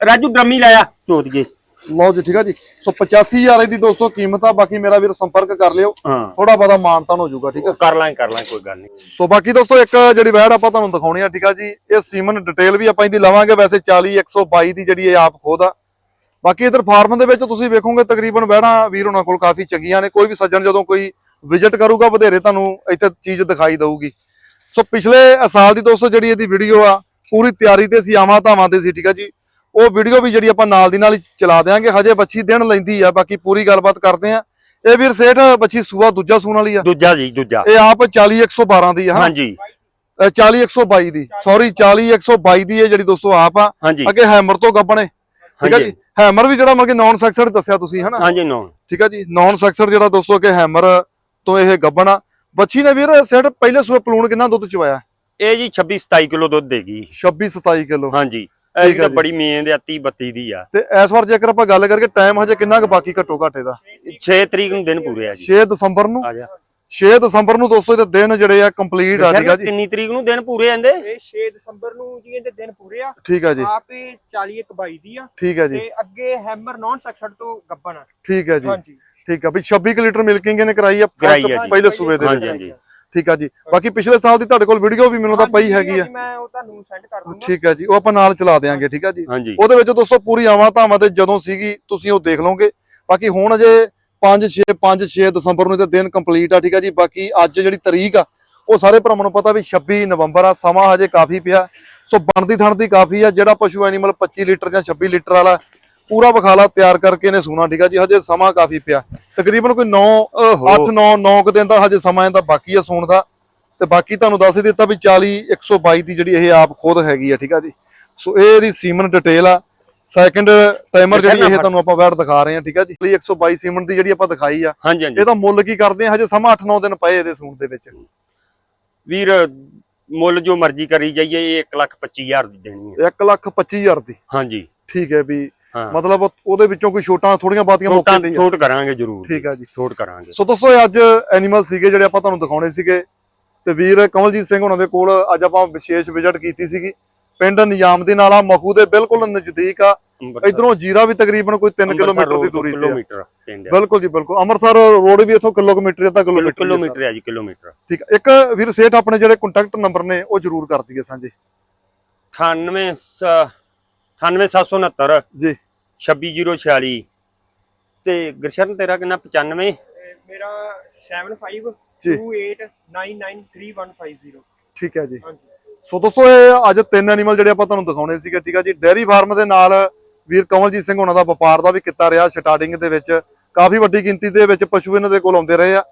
ਰਾਜੂ ਡਰਮੀ ਲਾਇਆ ਚੋਦੀਏ ਲਓ ਜੀ ਠੀਕ ਆ ਜੀ। ਸੋ 85000 ਦੀ ਦੋਸਤੋ ਕੀਮਤ ਆ ਬਾਕੀ ਮੇਰਾ ਵੀਰ ਸੰਪਰਕ ਕਰ ਲਿਓ। ਥੋੜਾ ਬਹੁਤਾ ਮਾਨਤਾਨ ਹੋ ਜਾਊਗਾ ਠੀਕ ਆ। ਕਰ ਲਾਂ ਕਰ ਲਾਂ ਕੋਈ ਗੱਲ ਨਹੀਂ। ਸੋ ਬਾਕੀ ਦੋਸਤੋ ਇੱਕ ਜਿਹੜੀ ਵੈੜ ਆਪਾਂ ਤੁਹਾਨੂੰ ਦਿਖਾਉਣੀ ਆ ਠੀਕ ਆ ਜੀ ਇਹ ਸੀਮਨ ਡਿਟੇਲ ਵੀ ਆਪਾਂ ਇਹਦੀ ਲਵਾਂਗੇ ਵੈਸੇ 40 122 ਦੀ ਜਿਹੜੀ ਇਹ ਆਪ ਖੁਦ ਆ। ਬਾਕੀ ਇਧਰ ਫਾਰਮ ਦੇ ਵਿੱਚ ਤੁਸੀਂ ਵੇਖੋਗੇ ਤਕਰੀਬਨ ਵੈੜਾਂ ਵੀਰ ਉਹਨਾਂ ਕੋਲ ਕਾਫੀ ਚੰਗੀਆਂ ਨੇ ਕੋਈ ਵੀ ਸੱਜਣ ਜਦੋਂ ਕੋਈ ਵਿਜ਼ਿਟ ਕਰੂਗਾ ਵਧੇਰੇ ਤੁਹਾਨੂੰ ਇੱਥੇ ਚੀਜ਼ ਦਿਖਾਈ ਦਊਗੀ। ਸੋ ਪਿਛਲੇ ਸਾਲ ਦੀ ਦੋਸਤੋ ਜਿਹੜੀ ਇਹਦੀ ਵੀਡੀਓ ਆ ਪੂਰੀ ਤਿਆਰੀ ਤੇ ਸੀ ਆਵਾਂ ਧਾਵਾਂ ਤੇ ਸੀ ਠੀਕ ਆ ਜੀ। ਉਹ ਵੀਡੀਓ ਵੀ ਜਿਹੜੀ ਆਪਾਂ ਨਾਲ ਦੀ ਨਾਲ ਚਲਾ ਦਿਆਂਗੇ ਹਜੇ ਬੱਚੀ ਦਿਨ ਲੈਂਦੀ ਆ ਬਾਕੀ ਪੂਰੀ ਗੱਲਬਾਤ ਕਰਦੇ ਆ। ਇਹ ਵੀਰ ਸੇਠ ਬੱਚੀ ਸੂਆ ਦੂਜਾ ਸੂਣ ਵਾਲੀ ਆ। ਦੂਜਾ ਜੀ ਦੂਜਾ। ਇਹ ਆਪ 40 112 ਦੀ ਆ? ਹਾਂਜੀ। ਅ, 40 122 ਦੀ। ਸੌਰੀ 40 122 ਦੀ ਹੈ ਜਿਹੜੀ ਦੋਸਤੋ ਆਪ ਆ। ਅੱਗੇ ਹੈਮਰ ਤੋਂ ਗੱਬਣੇ। ਠੀਕ ਆ। ਜੀ? ਹੈਮਰ ਵੀ ਜਿਹੜਾ ਮਤਲਬ ਕਿ ਨਾਨ ਸੈਕਸਡ ਦੱਸਿਆ ਤੁਸੀਂ ਹਨਾ? ਹਾਂਜੀ ਨੋ ਠੀਕ ਆ ਜੀ? ਨਾਨ ਸੈਕਸਡ ਜਿਹੜਾ ਦੋਸਤੋ ਅੱਗੇ ਹੈਮਰ ਤੋਂ ਇਹ ਗੱਬਣ ਬੱਚੀ ਨੇ ਵੀਰ ਸੈਟ ਪਹਿਲੇ ਸੂਏ ਪਲੂਣ ਕਿੰਨਾ ਦੁੱਧ ਚਵਾਇਆ ਇਹ ਜੀ 26 27 ਕਿਲੋ ਦੁੱਧ ਦੇਗੀ 26 27 ਕਿਲੋ। ਹਾਂਜੀ। ਇਹ ਤਾਂ। ਬੜੀ ਮੇਨ ਦੇ 30 32 ਦੀ ਆ। ਤੇ ਇਸ ਵਾਰ ਜੇਕਰ ਆਪਾਂ ਗੱਲ ਕਰਕੇ ਟਾਈਮ ਹਜੇ ਕਿੰਨਾ ਕੁ ਬਾਕੀ ਘੱਟੋ ਘੱਟ ਇਹਦਾ? 6 ਤਰੀਕ ਨੂੰ ਦਿਨ ਪੂਰੇ ਆ ਜੀ। 6 ਦਸੰਬਰ ਨੂੰ? ਆ ਜਾ। 6 ਦਸੰਬਰ ਨੂੰ ਦੋਸਤੋ ਇਹਦੇ ਦਿਨ ਜਿਹੜੇ ਆ ਕੰਪਲੀਟ ਆ ਠੀਕ ਆ ਜੀ। ਕਿੰਨੀ ਤਰੀਕ ਨੂੰ ਦਿਨ ਪੂਰੇ ਆਂਦੇ ਇਹ 6 ਦਸੰਬਰ ਨੂੰ ਜੀ ਇਹਦੇ ਦਿਨ ਪੂਰੇ ਆ। ਠੀਕ ਆ ਜੀ। ਆਪ ਇਹ 40 ਇੱਕ 22 ਦੀ ਆ। ਠੀਕ ਆ ਜੀ। ਤੇ ਅੱਗੇ ਹੈਮਰ ਨੌਨ ਸੈਕਸ਼ਨ ਤੋਂ ਗੱਬਣ ਆ। ਠੀਕ ਆ ਜੀ। ਹਾਂਜੀ। ਠੀਕ ਆ ਵੀ 26 ਕੁ ਲੀਟਰ ਮਿਲਕਿੰਗ ਇਹਨੇ ਕਰਾਈ ਆ। ਪਹਿਲੇ ਸੂਬੇ ਦੇ ਵਿੱਚ। ਹਾਂਜੀ। ਠੀਕ ਆ ਜੀ। ਬਾਕੀ ਪਿਛਲੇ ਸਾਲ ਦੀ ਤੁਹਾਡੇ ਕੋਲ ਵੀਡੀਓ ਵੀ ਮੈਨੂੰ ਤਾਂ ਪਈ ਹੈਗੀ ਆ। ਮੈਂ ਉਹ ਤੁਹਾਨੂੰ ਸੈਂਡ ਕਰ ਦੂੰਗਾ। ਠੀਕ ਆ ਜੀ ਉਹ ਆਪਾਂ ਨਾਲ ਚਲਾ ਦੇਾਂਗੇ ਠੀਕ ਆ ਜੀ। ਉਹਦੇ ਵਿੱਚ ਦੋਸਤੋ ਪੂਰੀ ਆਵਾਂ ਧਾਵਾਂ ਤੇ ਜਦੋਂ ਸੀਗੀ ਤੁਸੀਂ ਉਹ ਦੇਖ ਲਓਗੇ। ਬਾਕੀ ਹੁਣ ਅਜੇ 5 6 5 6 ਦਸੰਬਰ ਨੂੰ ਇਹਦੇ ਦਿਨ ਕੰਪਲੀਟ ਆ ਠੀਕ ਆ ਜੀ। ਬਾਕੀ ਅੱਜ ਜਿਹੜੀ ਤਰੀਕ ਆ ਉਹ ਸਾਰੇ ਭਰਾਵਾਂ ਨੂੰ ਪਤਾ ਵੀ 26 ਨਵੰਬਰ ਆ ਸਮਾਂ ਹਜੇ ਕਾਫੀ ਪਿਆ। ਸੋ ਬਣਦੀ ਥਣਦੀ ਕਾਫੀ ਆ ਜਿਹੜਾ ਪਸ਼ੂ ਐਨੀਮਲ 25 ਲੀਟਰ ਜਾਂ 26 ਲੀਟਰ ਵਾਲਾ ਪੂਰਾ ਬਖਾਲਾ ਤਿਆਰ ਕਰਕੇ ਇਹਨੇ ਸੂਣਾ ਠੀਕ ਆ ਜੀ? ਹਜੇ ਸਮਾਂ ਕਾਫੀ ਪਿਆ। ਤਕਰੀਬਨ ਕੋਈ 9 ਓਹੋ। 8 9 9 ਕੁ ਦਿਨ ਦਾ ਹਜੇ ਸਮਾਂ ਇਹਦਾ ਬਾਕੀ ਆ ਸੂਣ ਦਾ। ਤੇ ਬਾਕੀ ਤੁਹਾਨੂੰ ਦੱਸ ਹੀ ਦਿੱਤਾ ਵੀ 40 122 ਦੀ ਜਿਹੜੀ ਇਹ ਆਪ ਖੁਦ ਹੈਗੀ ਆ ਠੀਕ ਆ ਜੀ? ਸੋ ਇਹ ਇਹਦੀ ਸੀਮਨ ਡਿਟੇਲ ਆ। ਸੈਕੰਡ ਟਾਈਮਰ ਜਿਹੜੀ ਇਹ ਤੁਹਾਨੂੰ ਆਪਾਂ ਵੈਟ ਦਿਖਾ ਰਹੇ ਹਾਂ ਠੀਕ ਆ ਜੀ? ਲਈ 122 ਸੀਮਨ ਦੀ ਜਿਹੜੀ ਆਪਾਂ ਦਿਖਾਈ ਆ। ਇਹਦਾ ਮੁੱਲ ਕੀ ਕਰਦੇ ਆ? ਹਜੇ ਸਮਾਂ 8-9 ਦਿਨ ਪਏ ਇਹਦੇ ਸੂਣ ਦੇ ਵਿੱਚ। ਵੀਰ ਮੁੱਲ ਜੋ ਮਰਜ਼ੀ ਕਰੀ ਜਾਈਏ ਇਹ 1 ਲੱਖ 25 ਹਜ਼ਾਰ ਦੀ ਦੇਣੀ ਹੈ 1 ਲੱਖ 25 ਹਜ਼ਾਰ ਦੀ। ਹਾਂਜੀ। ਠੀਕ ਹੈ ਵੀ ਮਤਲਬ ਉਹਦੇ ਵਿੱਚੋਂ ਕੋਈ ਛੋਟਾਂ ਥੋੜੀਆਂ ਬਾਤੀਆਂ ਮੌਕੇ ਛੋਟਾਂ ਤੇ ਹੀ ਆ। ਛੋਟ ਕਰਾਂਗੇ ਜ਼ਰੂਰ। ਠੀਕ ਆ ਜੀ। ਛੋਟ ਕਰਾਂਗੇ। ਸੋ ਦੋਸਤੋ ਅੱਜ ਐਨੀਮਲ ਸੀਗੇ ਜਿਹੜੇ ਆਪਾਂ ਤੁਹਾਨੂੰ ਦਿਖਾਉਣੇ ਸੀਗੇ। ਤੇ ਵੀਰ ਕਮਲਜੀਤ ਸਿੰਘ ਉਹਨਾਂ ਦੇ ਕੋਲ ਅੱਜ ਆਪਾਂ ਵਿਸ਼ੇਸ਼ ਵਿਜ਼ਿਟ ਕੀਤੀ ਸੀਗੀ। ਪਿੰਡ ਨਿਯਾਮਦੀਨ ਵਾਲਾ ਮਖੂ ਦੇ ਬਿਲਕੁਲ ਨਜ਼ਦੀਕ ਆ। ਇਧਰੋਂ ਜੀਰਾ ਵੀ ਤਕਰੀਬਨ ਕੋਈ 3 ਕਿਲੋਮੀਟਰ ਦੀ ਦੂਰੀ ਤੇ ਹੈ ਬਿਲਕੁਲ ਜੀ ਬਿਲਕੁਲ। ਅੰਮ੍ਰਿਤਸਰ ਰੋਡ ਵੀ ਇੱਥੋਂ ਕਿਲੋਮੀਟਰ ਅੱਧਾ ਕਿਲੋਮੀਟਰ ਹੀ। ਕਿਲੋਮੀਟਰ ਹੈ ਜੀ ਕਿਲੋਮੀਟਰ। ਠੀਕ ਆ। ਇੱਕ ਵੀਰ ਸੇਠ ਆਪਣੇ ਜਿਹੜੇ ਕੰਟੈਕਟ ਨੰਬਰ ਨੇ ਉਹ ਜਰੂਰ ਕਰ ਦਈਏ ਸਾਂਝੇ। 98 98769 ਜੀ। 26046 ਤੇ ਗੁਰਸ਼ਰਨ ਤੇਰਾ ਕਿੰਨਾ? 95 ਇਹ ਮੇਰਾ 75 ਜੀ। 28993150 ਠੀਕ ਹੈ ਜੀ। ਸੋ ਦੋਸਤੋ ਇਹ ਅੱਜ ਤਿੰਨ ਐਨੀਮਲ ਜਿਹੜੇ ਆਪਾਂ ਤੁਹਾਨੂੰ ਦਿਖਾਉਣੇ ਸੀਗੇ ਠੀਕ ਆ ਜੀ। ਡੇਅਰੀ ਫਾਰਮ ਦੇ ਨਾਲ ਵੀਰ ਕਮਲਜੀਤ ਸਿੰਘ ਉਹਨਾਂ ਦਾ ਵਪਾਰ ਦਾ ਵੀ ਕੀਤਾ ਰਿਹਾ ਸਟਾਰਟਿੰਗ ਦੇ ਵਿੱਚ। ਕਾਫੀ ਵੱਡੀ ਗਿਣਤੀ ਦੇ ਵਿੱਚ ਪਸ਼ੂ ਇਹਨਾਂ ਦੇ ਕੋਲ ਆਉਂਦੇ ਰਹੇ ਆ।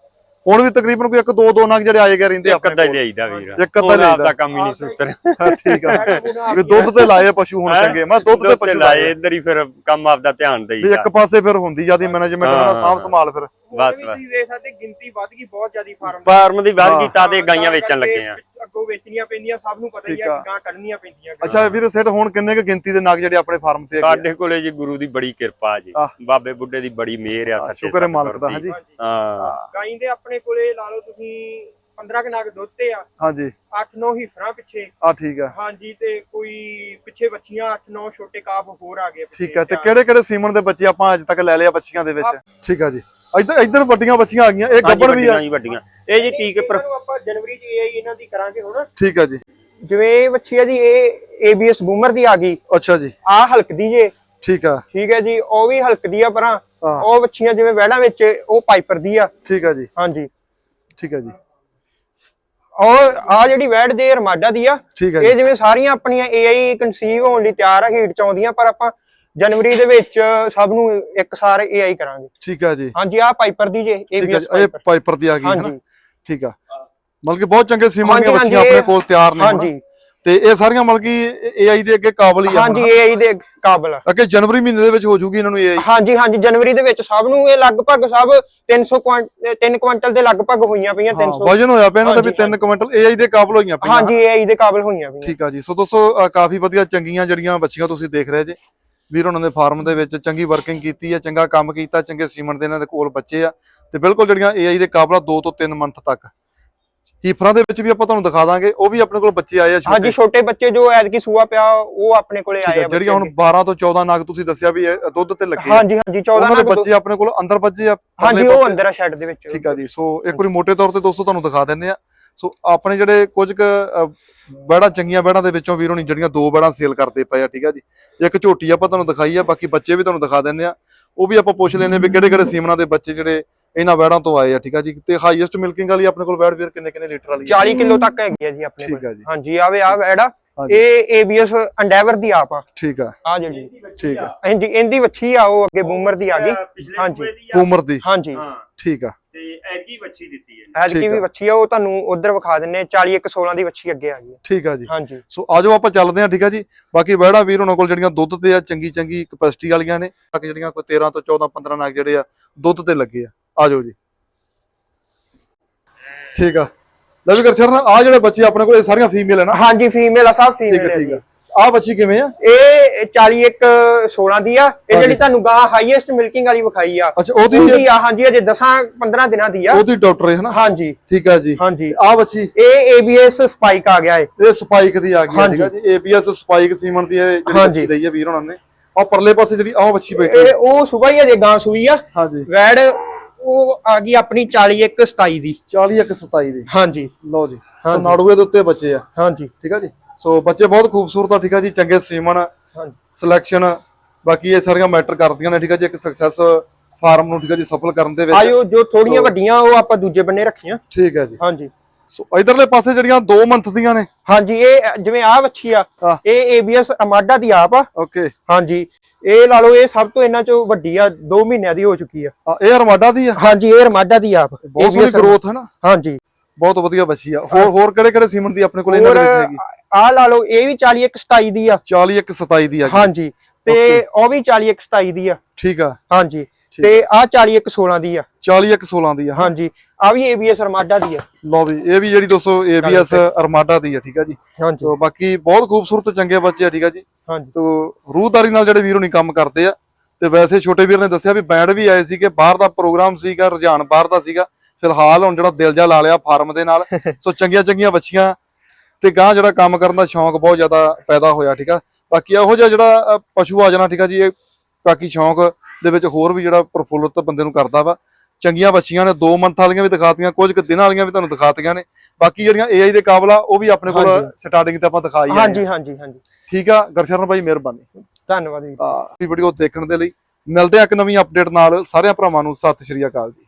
ਹੁਣ ਵੀ ਤਕਰੀਬਨ ਕੋਈ ਇੱਕ ਦੋ ਦੋ ਨਗ ਜਿਹੜੇ ਆਏ ਗਏ ਰਹਿੰਦੇ ਇੱਕ ਆਪਣੇ ਅੱਧਾ ਲਿਆਈਦਾ ਵੀਰ। ਇੱਕ ਅੱਧਾ ਕੰਮ ਹੀ ਨਹੀਂ ਸੁਤਰ। ਠੀਕ ਆ। ਵੀ ਦੁੱਧ ਤੇ ਲਾਏ ਪਸ਼ੂ ਹੁਣ ਚੰਗੇ। ਮੈਂ ਦੁੱਧ ਤੇ ਪਸ਼ੂ ਲਾਏ ਇੱਧਰ ਹੀ ਫਿਰ ਕੰਮ ਆਪਦਾ ਧਿਆਨ ਵੀ ਦੇਈਦਾ ਇੱਕ ਪਾਸੇ ਫਿਰ ਹੁੰਦੀ ਜਿਆਦੀ ਮੈਨੇਜਮੈਂਟ ਨਾਲ ਸਾਂਭ। ਸੰਭਾਲ ਫਿਰ। ਬਸ ਬਸ, ਬਸ। ਤੁਸੀਂ ਵੇਖ ਸਕਦੇ ਗਿਣਤੀ ਵੱਧ ਗਈ ਬਹੁਤ ਜ਼ਿਆਦੀ ਫਾਰਮ ਫਾਰਮ ਦੀ ਹਾਂ। ਵੱਧ ਕੀਤਾ ਤੇ ਗਾਈਆਂ ਵੇਚਣ ਲੱਗੇ ਆ ਅੱਗੋਂ ਵੇਚਣੀਆਂ ਪੈਂਦੀਆਂ ਸਭ ਨੂੰ ਪਤਾ ਹੀ ਠੀਕ ਆ ਗਾਂ ਕੱਢਣੀਆਂ ਪੈਂਦੀਆਂ ਅੱਛਾ ਵੀਰ ਸੇਠ ਹੁਣ ਕਿੰਨੇ ਕੁ ਗਿਣਤੀ ਦੇ ਨਗ ਜਿਹੜੇ ਆਪਣੇ ਫਾਰਮ ਤੇ ਹੈਗੇ ਆ? ਸਾਡੇ ਕੋਲੇ ਜੀ ਗੁਰੂ ਦੀ ਬੜੀ ਕਿਰਪਾ ਜੀ ਆਹ। ਬਾਬੇ ਬੁੱਢੇ ਦੀ ਬੜੀ ਮਿਹਰ ਆ ਹਾਂ, ਸੱਚੇ ਸ਼ੁਕਰ ਹੈ ਮਾਲਕ ਦਾ ਸਤਿਗੁਰ ਹਾਂਜੀ ਦੀ। ਹਾਂਜੀ। ਹਾਂ ਗਾਈਂ ਦੇ ਆਪਣੇ ਕੋਲੇ ਲਾ ਲਓ ਤੁਸੀਂ 15 ਕਿ ਨਗ ਦੁੱਧ ਤੇ ਆ। ਹਾਂਜੀ। 8-9 ਹੀਫਰਾਂ ਪਿੱਛੇ। ਆ ਠੀਕ ਆ। ਹਾਂਜੀ ਤੇ ਕੋਈ ਪਿੱਛੇ ਬੱਚੀਆਂ 8-9 ਛੋਟੇ ਕਾਫ ਹੋਰ ਆ ਗਏ ਠੀਕ ਆ ਤੇ। ਕਿਹੜੇ ਕਿਹੜੇ ਸੀਮਨ ਦੇ ਬੱਚੇ ਆਪਾਂ ਅੱਜ ਤੱਕ ਲੈ ਲਿਆ ਬੱਚੀਆਂ ਦੇ ਵਿੱਚ? ਠੀਕ ਆ ਜੀ। ਇੱਧਰ ਇੱਧਰ ਵੱਡੀਆਂ ਬੱਚੀਆਂ ਆ ਗਈਆਂ ਇਹ ਗੱਬੜ ਵੀ ਆ। ਵੱਡੀਆਂ ਜੀ ਵੱਡੀਆਂ। ਇਹ ਜੀ ਟੀਕੇ ਪਰ ਆਪਾਂ ਜਨਵਰੀ ਚ ਇਹ ਇਹਨਾਂ ਦੀ ਕਰਾਂਗੇ ਹੁਣ। ਠੀਕ ਆ ਜੀ। ਜਿਵੇਂ ਇਹ ਬੱਚੀ ਆ ਜੀ ਇਹ ABS ਬੂਮਰ ਦੀ ਆ ਗਈ। ਅੱਛਾ ਜੀ। ਆ ਹਲਕਦੀ ਜੇ। ਠੀਕ ਆ। ਠੀਕ ਹੈ ਜੀ ਉਹ ਵੀ ਹਲਕਦੀ ਆ ਪਰਾਂ। ਉਹ ਬੱਚੀਆਂ ਜਿਵੇਂ ਵਹਿੜਾਂ ਵਿੱਚ ਉਹ ਪਾਈਪਰ ਦੀ ਆ। ਠੀਕ ਆ ਜੀ। ਹਾਂਜੀ। ਠੀਕ ਆ ਜੀ। ਔਰ ਆ ਜਿਹੜੀ ਵੈੜ ਦੇ ਰਮਾਡਾ ਦੀ ਆ ਠੀਕ ਇਹ ਜਿਵੇਂ ਸਾਰੀਆਂ ਆਪਣੀਆਂ AI ਕਨਸੀਵ ਹੋਣ ਲਈ ਤਿਆਰ ਆ ਹੀਟ ਚ ਆਉਂਦੀਆਂ ਪਰ ਆਪਾਂ ਜਨਵਰੀ ਦੇ ਵਿੱਚ ਸਭ ਨੂੰ ਇੱਕ ਸਾਰ AI ਕਰਾਂਗੇ। ਠੀਕ ਆ ਜੀ। ਹਾਂਜੀ ਆ ਪਾਈਪਰ ਦੀ ਜੇ ਠੀਕ ਆ ABS ਜੀ ਇਹ ਪਾਈਪਰ ਦੀ ਆ ਗਈ ਹੈ ਨਾ। ਹਾਂਜੀ। ਠੀਕ ਆ। ਮਤਲਬ ਕਿ ਬਹੁਤ ਚੰਗੇ ਸੀਮਨ ਦੀਆਂ ਹਾਂਜੀ, ਬੱਚੀਆਂ ਹਾਂਜੀ, ਆਪਣੇ ਕੋਲ ਤਿਆਰ ਨੇ। ਹਾਂਜੀ। ਤੇ ਇਹ ਸਾਰੀਆਂ ਮਤਲਬ ਕਿ AI ਦੇ ਅੱਗੇ ਕਾਬਲ ਹੀ ਆ ਹਾਂਜੀ। AI ਦੇ ਕਾਬਲ ਆ। ਅੱਗੇ ਜਨਵਰੀ ਮਹੀਨੇ ਦੇ ਵਿੱਚ ਹੋ ਜੂਗੀ ਇਹਨਾਂ ਨੂੰ AI ਹਾਂਜੀ ਹਾਂਜੀ ਜਨਵਰੀ ਦੇ ਵਿੱਚ ਸਭ ਨੂੰ ਇਹ ਲਗਭਗ ਸਭ 300 ਕੁਆਂਟਲ 3 ਕੁਆਂਟਲ ਦੇ ਲਗਭਗ ਹੋਈਆਂ ਪਈਆਂ ਹਾਂ 300 ਵਜਨ ਹੋਇਆ ਪਿਆ ਇਹਨਾਂ ਦਾ ਵੀ ਹਾਂਜੀ, 3 ਕੁਇੰਟਲ AI ਦੇ ਕਾਬਲ ਹੋਈਆਂ ਪਈਆਂ। ਹਾਂਜੀ AI ਦੇ ਕਾਬਲ ਹੋਈਆਂ ਪਈਆਂ। ਠੀਕ ਆ ਜੀ। ਸੋ ਦੋਸਤੋ ਕਾਫੀ ਵਧੀਆ ਚੰਗੀਆਂ ਜਿਹੜੀਆਂ ਬੱਚੀਆਂ ਤੁਸੀਂ ਦੇਖ ਰਹੇ ਜੇ। ਵੀਰ ਉਹਨਾਂ ਦੇ ਫਾਰਮ ਦੇ ਵਿੱਚ ਚੰਗੀ ਵਰਕਿੰਗ ਕੀਤੀ ਹੈ ਚੰਗਾ ਕੰਮ ਕੀਤਾ ਚੰਗੇ ਸੀਮਨ ਦੇ ਇਹਨਾਂ ਦੇ ਕੋਲ ਬੱਚੇ ਆ। ਤੇ ਬਿਲਕੁਲ ਜਿਹੜੀਆਂ AI ਦੇ ਕਾਬਲਾ 2 ਤੋਂ 3 ਮੰਥ ਤੱਕ। ਹੀਫਰਾਂ ਦੇ ਵਿੱਚ ਵੀ ਆਪਾਂ ਤੁਹਾਨੂੰ ਦਿਖਾ ਦਾਂਗੇ ਉਹ ਵੀ ਆਪਣੇ ਕੋਲ ਬੱਚੇ ਆਏ ਆ ਛੋਟੇ। ਹਾਂਜੀ ਛੋਟੇ ਬੱਚੇ ਜੋ ਐਤਕੀ ਸੂਆ ਪਿਆ ਉਹ ਆਪਣੇ ਕੋਲੇ ਆਏ ਆ ਜਿਹੜੀਆਂ ਹੁਣ ਬੱਚੇ 12 ਤੋਂ 14 ਨਗ ਤੁਸੀਂ ਦੱਸਿਆ ਵੀ ਦੁੱਧ ਤੇ ਲੱਗੇ ਹਾਂਜੀ ਹਾਂਜੀ 14 ਉਹਨਾਂ ਦੇ ਨਗ ਬੱਚੇ ਆਪਣੇ ਕੋਲ ਅੰਦਰ ਬੱਚੇ ਆ ਹਾਂਜੀ ਉਹ। ਅੰਦਰ ਆ ਸ਼ੈੱਡ ਦੇ ਵਿੱਚ। ਠੀਕ ਆ ਜੀ ਸੋ ਇੱਕ ਵਾਰੀ ਮੋٹے ਤੌਰ ਤੇ ਦੋਸਤੋ ਤੁਹਾਨੂੰ ਦਿਖਾ ਦਿੰਦੇ ਆ। ਸੋ ਆਪਣੇ ਜਿਹੜੇ ਕੁਝ ਕੁ ਬੈੜਾਂ ਚੰਗੀਆਂ ਬੈੜਾਂ ਦੇ ਵਿੱਚੋਂ ਵੀਰੋ ਨਹੀਂ ਜਿਹੜੀਆਂ ਦੋ ਬੈੜਾਂ ਸੇਲ ਕਰਦੇ ਪਏ ਆ ਠੀਕ ਆ ਜੀ। ਇੱਕ ਝੋਟੀ ਆਪਾਂ ਤੁਹਾਨੂੰ ਦਿਖਾਈ ਆ ਬਾਕੀ ਬੱਚੇ ਵੀ ਤੁਹਾਨੂੰ ਦਿਖਾ ਦਿੰਦੇ ਆ। ਉਹ ਵੀ ਆਪਾਂ ਪੁੱਛ ਲੈਨੇ ਵੀ ਕਿਹੜੇ ਕਿਹੜੇ ਸੀਮਨਾਂ ਦੇ ਬੱਚੇ ਜਿਹੜੇ ਇਹਨਾਂ ਬੈੜਾਂ ਤੋਂ ਆਏ ਆ ਠੀਕ ਆ ਜੀ? ਤੇ ਹਾਈਐਸਟ ਮਿਲਕਿੰਗ ਵਾਲੀ ਆਪਣੇ ਕੋਲ ਬੈੜ ਵੀਰ ਕਿੰਨੇ ਕਿੰਨੇ ਲੀਟਰ ਵਾਲੀ ਆ? 40 ਕਿਲੋ ਤੱਕ ਹੈਗੀ ਆ ਜੀ ਆਪਣੇ ਠੀਕ ਕੋਲ। ਆ ਜੀ। ਹਾਂਜੀ ਆਵੇ ਆ ਵੈੜਾ। ਇਹ ABS ਅੰਡੈਵਰ ਦੀ ਆਪ ਆ। ਠੀਕ ਆ। ਆ ਜਿਹੜੀ। ਠੀਕ ਆ। ਹਾਂਜੀ ਇਹਦੀ ਵੱਛੀ ਆ ਉਹ ਅੱਗੇ ਬੂਮਰ ਦੀ ਆ ਗਈ। ਹਾਂਜੀ। ਉਮਰ ਦੀ। ਹਾਂਜੀ। ਹਾਂ। ਠੀਕ ਆ। ਤੇ ਐਗੀ ਵੱਛੀ ਦਿੱਤੀ ਹੈ ਠੀਕ ਵੀ ਆ। ਵੱਛੀ ਆ ਉਹ ਤੁਹਾਨੂੰ ਉਧਰ ਵਿਖਾ ਦਿੰਨੇ 40 ਇੱਕ 16 ਦੀ ਵੱਛੀ ਅੱਗੇ ਆ ਗਈ ਆ। ਠੀਕ ਆ ਜੀ। ਹਾਂਜੀ। ਸੋ ਆਜੋ ਆਪਾਂ ਚੱਲਦੇ ਹਾਂ ਠੀਕ ਆ ਜੀ? ਬਾਕੀ ਬੈੜਾ ਵੀਰ ਉਹਨਾਂ ਕੋਲ ਜਿਹੜੀਆਂ ਦੁੱਧ ਤੇ ਆ ਚੰਗੀ ਚੰਗੀ ਕਪੈਸਿਟੀ ਵਾਲੀਆਂ ਨੇ। ਬਾਕੀ ਜਿਹੜੀਆਂ ਕੋਈ 13 ਤੋਂ 14 15 ਨਗ ਜਿਹੜੇ ਆ ਦੁੱਧ ਤੇ ਲੱਗੇ ਆ। ਆਜੋ ਜੀ। ਠੀਕ ਆ। ਲੈ ਵੀ ਕਰਸ਼ਰਨ ਆ ਜਿਹੜੇ ਬੱਚੇ ਆਪਣੇ ਕੋਲ ਇਹ ਸਾਰੀਆਂ ਫੀਮੇਲ ਹੈ ਨਾ? ਹਾਂਜੀ ਫੀਮੇਲ ਆ ਸਭ ਠੀਕ ਫੀਮੇਲ ਹੈ ਠੀਕ ਹੈ ਆ ਬੱਚੀ ਕਿਵੇਂ ਆ? ਇਹ 40 ਇੱਕ 16 ਦੀ ਆ। ਇਹ। ਜਿਹੜੀ ਤੁਹਾਨੂੰ ਗਾਂ ਹਾਈਐਸਟ ਮਿਲਕਿੰਗ ਵਾਲੀ ਵਿਖਾਈ ਆ। ਅੱਛਾ ਉਹਦੀ ਉਹਦੀ ਆ ਹਾਂਜੀ ਅਜੇ 10 15 ਦਿਨਾਂ ਦੀ ਆ। ਉਹਦੀ ਡਾਕਟਰ ਹੈ ਹਨਾ ਹਾਂਜੀ। ਠੀਕ ਆ ਜੀ। ਹਾਂਜੀ। ਆ ਬੱਚੀ? ਇਹ ABS ਸਪਾਈਕ ਆ ਗਿਆ ਏ। ਇਹ ਸਪਾਈਕ ਦੀ ਆ ਗਈ। ਠੀਕ ਆ ਜੀ। ABS ਸਪਾਈਕ ਸੀਮਨ ਦੀ ਇਹ ਜਿਹੜੀ। ਬੱਚੀ ਲਈ ਹੈ ਵੀਰ ਉਹਨਾਂ ਨੇ। ਆ ਪਰਲੇ ਪਾਸੇ ਜਿਹੜੀ ਆਹ ਬੱਚੀ ਬੈਠੀ ਇਹ ਉਹ ਹੀ ਅਜੇ ਗਾਂ ਸੂਈ ਆ। ਹਾਂਜੀ। ਵੈੜ ਉਹ ਆ ਗਈ ਆਪਣੀ 40 ਇੱਕ 27 ਦੀ। 40 ਇੱਕ 27 ਦੀ। ਹਾਂਜੀ। ਲਓ ਜੀ ਹਾਂਜੀ। ਨਾੜੂਏ ਦੇ ਉੱਤੇ ਬੱਚੇ ਆ। ਹਾਂਜੀ। ਠੀਕ ਆ ਜੀ? ਸੋ ਬੱਚੇ ਬਹੁਤ ਖੂਬਸੂਰਤ ਆ ਠੀਕ ਆ ਜੀ? ਚੰਗੇ ਸੀਮਨ ਹਾਂਜੀ। ਸਿਲੈਕਸ਼ਨ ਬਾਕੀ ਇਹ ਸਾਰੀਆਂ ਮੈਟਰ ਕਰਦੀਆਂ ਨੇ ਠੀਕ ਆ ਜੀ? ਇੱਕ ਸਕਸੈਸ ਫਾਰਮ ਨੂੰ ਠੀਕ ਆ ਜੀ? ਸਫਲ ਕਰਨ ਦੇ ਵਿੱਚ। ਆਇਓ ਜੋ ਥੋੜੀਆਂ ਵੱਡੀਆਂ ਉਹ ਆਪਾਂ ਦੂਜੇ ਬੰਨੇ ਰੱਖੀਆਂ। ਠੀਕ ਹੈ ਜੀ। ਹਾਂਜੀ। ਸੋ ਇਧਰਲੇ ਪਾਸੇ ਜਿਹੜੀਆਂ 2 ਮੰਥ ਦੀਆਂ ਨੇ। ਹਾਂਜੀ ਇਹ ਜਿਵੇਂ ਆ ਵੱਛੀ ਆ ਹਾਂ। ਇਹ ABS ਅਮਾਡਾ ਦੀ ਆਪ ਆ। ਓਕੇ ਹਾਂਜੀ ਇਹ ਲਾ ਲਓ ਇਹ ਸਭ ਤੋਂ ਇਹਨਾਂ ਚੋਂ ਵੱਡੀ ਆ 2 ਮਹੀਨਿਆਂ ਦੀ ਹੋ ਚੁੱਕੀ ਆ। ਇਹ ਅਰਮਾਡਾ ਦੀ ਆ? ਹਾਂਜੀ ਇਹ ਰਮਾਡਾ ਦੀ ਆਪ ਬਹੁਤ ਸੋਹਣੀ ABS ਗਰੋਥ ਹੈ ਨਾ? ਹਾਂਜੀ। ਬਹੁਤ ਵਧੀਆ ਬੱਚੀ ਆ। ਹੋਰ ਹੋਰ ਕਿਹੜੇ ਕਿਹੜੇ ਸੀਮਨ ਦੀ ਆਪਣੇ ਕੋਲ ਇਹਨਾਂ ਹੋਰ ਦੇ ਵਿੱਚ ਹੈਗੀ? ਆ ਲਾ ਲਓ ਇਹ ਵੀ 40 ਇੱਕ 27 ਦੀ ਆ। 40 ਇੱਕ 27 ਦੀ ਆ। ਹਾਂਜੀ। ਤੇ ਉਹ ਵੀ 40 ਇੱਕ 27 ਦੀ ਆ। ਠੀਕ ਆ। ਹਾਂਜੀ। ਤੇ ਆ 40 ਇੱਕ 16 ਦੀ ਆ। 40 ਇੱਕ 16 ਦੀ ਆ ਹਾਂਜੀ ਆ ਵੀ ABS ਰਮਾਡਾ ਦੀ ਆ। ਲਓ ਵੀ ਇਹ ਵੀ ਜਿਹੜੀ ਦੋਸਤੋ ABS ਅਰਮਾਡਾ ਦੀ ਆ ਠੀਕ ਆ ਜੀ? ਹਾਂਜੀ। ਸੋ ਬਾਕੀ ਬਹੁਤ ਖੂਬਸੂਰਤ ਚੰਗੇ ਬੱਚੇ ਆ ਠੀਕ ਆ ਜੀ? ਹਾਂਜੀ। ਸੋ ਰੂਹਦਾਰੀ ਨਾਲ ਜਿਹੜੇ ਵੀਰ ਹੁਣੀ ਕੰਮ ਕਰਦੇ ਆ ਤੇ ਵੈਸੇ ਛੋਟੇ ਵੀਰ ਨੇ ਦੱਸਿਆ ਵੀ ਬੈਂਡ ਵੀ ਆਏ ਸੀ ਕਿ ਬਾਹਰ ਦਾ ਪ੍ਰੋਗਰਾਮ ਸੀਗਾ ਰੁਝਾਨ ਬਾਹਰ ਦਾ ਸੀਗਾ। ਫਿਲਹਾਲ ਹੁਣ ਜਿਹੜਾ ਦਿਲ ਜਾ ਲਾ ਲਿਆ ਫਾਰਮ ਦੇ ਨਾਲ। [LAUGHS] ਸੋ ਚੰਗੀਆਂ ਚੰਗੀਆਂ ਬੱਚੀਆਂ ਤੇ ਗਾਂ ਜਿਹੜਾ ਕੰਮ ਕਰਨ ਦਾ ਸ਼ੌਂਕ ਬਹੁਤ ਜ਼ਿਆਦਾ ਪੈਦਾ ਹੋਇਆ ਠੀਕ ਆ? ਬਾਕੀ ਇਹੋ ਜਿਹਾ ਜਿਹੜਾ ਪਸ਼ੂ ਆ ਜਾਣਾ ਠੀਕ ਆ ਜੀ ਇਹ ਬਾਕੀ ਸ਼ੌਂਕ ਦੇ ਵਿੱਚ ਹੋਰ ਵੀ ਜਿਹੜਾ ਪ੍ਰਫੁੱਲਤ ਬੰਦੇ ਨੂੰ ਕਰਦਾ ਵਾ। ਚੰਗੀਆਂ ਬੱਚੀਆਂ ਨੇ 2 ਮੰਥ ਵਾਲੀਆਂ ਵੀ ਦਿਖਾਤੀਆਂ ਕੁਝ ਕੁ ਦਿਨਾਂ ਵਾਲੀਆਂ ਵੀ ਤੁਹਾਨੂੰ ਦਿਖਾਤੀਆਂ ਨੇ। ਬਾਕੀ ਜਿਹੜੀਆਂ AI ਦੇ ਕਾਬਲਾ ਉਹ ਵੀ ਆਪਣੇ ਕੋਲ। ਸਟਾਰਟਿੰਗ ਤੇ ਆਪਾਂ ਦਿਖਾਈ ਹਾਂ। ਹਾਂਜੀ ਹਾਂਜੀ ਹਾਂਜੀ। ਠੀਕ ਆ ਗਰਸ਼ਰਨ ਭਾਈ ਮਿਹਰਬਾਨੀ। ਧੰਨਵਾਦ ਜੀ। ਆ ਵੀਡੀਓ ਦੇਖਣ ਦੇ ਲਈ। ਮਿਲਦੇ ਆ ਇੱਕ ਨਵੀਂ ਅਪਡੇਟ ਨਾਲ। ਸਾਰਿਆਂ ਭਰਾਵਾਂ ਨੂੰ ਸਤਿ ਸ਼੍ਰੀ ਅਕਾਲ ਜੀ।